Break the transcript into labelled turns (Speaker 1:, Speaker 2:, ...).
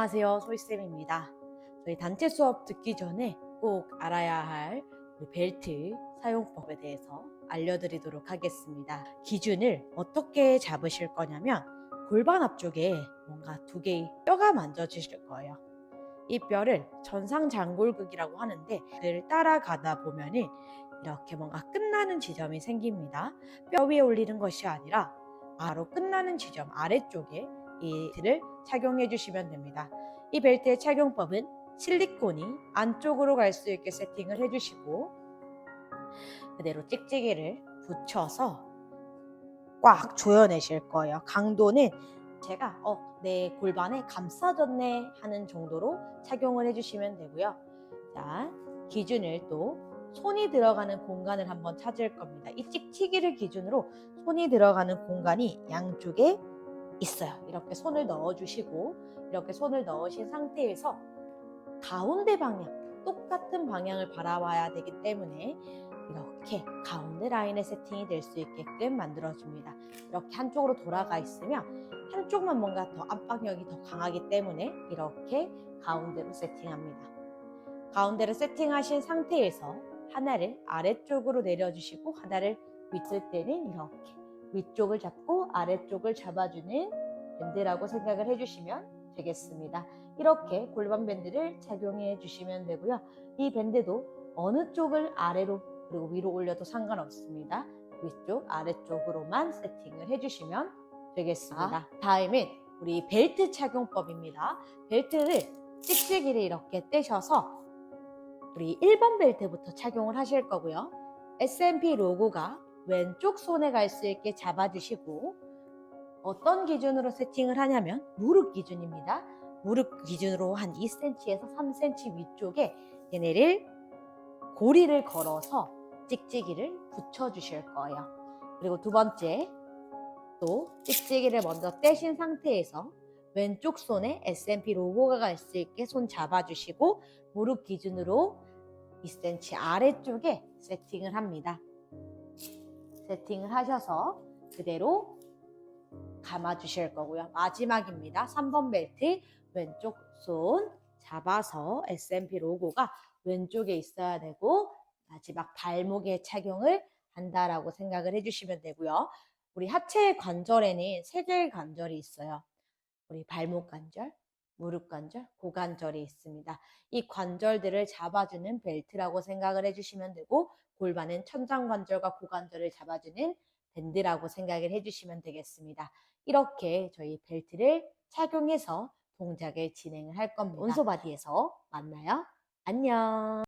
Speaker 1: 안녕하세요. 소희쌤입니다. 저희 단체 수업 듣기 전에 꼭 알아야 할 벨트 사용법에 대해서 알려드리도록 하겠습니다. 기준을 어떻게 잡으실 거냐면 골반 앞쪽에 뭔가 두 개의 뼈가 만져지실 거예요. 이 뼈를 전상장골극이라고 하는데 그를 따라가다 보면은 이렇게 뭔가 끝나는 지점이 생깁니다. 뼈 위에 올리는 것이 아니라 바로 끝나는 지점 아래쪽에 이 벨트를 착용해 주시면 됩니다. 이 벨트의 착용법은 실리콘이 안쪽으로 갈 수 있게 세팅을 해 주시고 그대로 찍찍이를 붙여서 꽉 조여내실 거예요. 강도는 제가 어, 내 골반에 감싸졌네 하는 정도로 착용을 해주시면 되고요. 자, 기준을 또 손이 들어가는 공간을 한번 찾을 겁니다. 이 찍찍이를 기준으로 손이 들어가는 공간이 양쪽에 있어요. 이렇게 손을 넣어주시고 이렇게 손을 넣으신 상태에서 가운데 방향, 똑같은 방향을 바라봐야 되기 때문에 이렇게 가운데 라인에 세팅이 될 수 있게끔 만들어줍니다. 이렇게 한쪽으로 돌아가 있으면 한쪽만 뭔가 더 압박력이 더 강하기 때문에 이렇게 가운데로 세팅합니다. 가운데로 세팅하신 상태에서 하나를 아래쪽으로 내려주시고 하나를 윗을 때는 이렇게 위쪽을 잡고 아래쪽을 잡아주는 밴드라고 생각을 해주시면 되겠습니다. 이렇게 골반 밴드를 착용해 주시면 되고요. 이 밴드도 어느 쪽을 아래로 그리고 위로 올려도 상관없습니다. 위쪽, 아래쪽으로만 세팅을 해주시면 되겠습니다. 다음은 우리 벨트 착용법입니다. 벨트를 찍찍이를 이렇게 떼셔서 우리 1번 벨트부터 착용을 하실 거고요. S&P 로고가 왼쪽 손에 갈 수 있게 잡아주시고 어떤 기준으로 세팅을 하냐면 무릎 기준입니다. 무릎 기준으로 한 2cm에서 3cm 위쪽에 얘네를 고리를 걸어서 찍찍이를 붙여주실 거예요. 그리고 두 번째 또 찍찍이를 먼저 떼신 상태에서 왼쪽 손에 S&P 로고가 갈 수 있게 손 잡아주시고 무릎 기준으로 2cm 아래쪽에 세팅을 합니다. 세팅을 하셔서 그대로 감아 주실 거고요. 마지막입니다. 3번 벨트 왼쪽 손 잡아서 S&P 로고가 왼쪽에 있어야 되고 마지막 발목에 착용을 한다라고 생각을 해주시면 되고요. 우리 하체 관절에는 세 개의 관절이 있어요. 우리 발목 관절, 무릎 관절, 고관절이 있습니다. 이 관절들을 잡아주는 벨트라고 생각을 해주시면 되고 골반은 천장 관절과 고관절을 잡아주는 밴드라고 생각을 해주시면 되겠습니다. 이렇게 저희 벨트를 착용해서 동작을 진행을 할 겁니다. 온소바디에서 만나요. 안녕.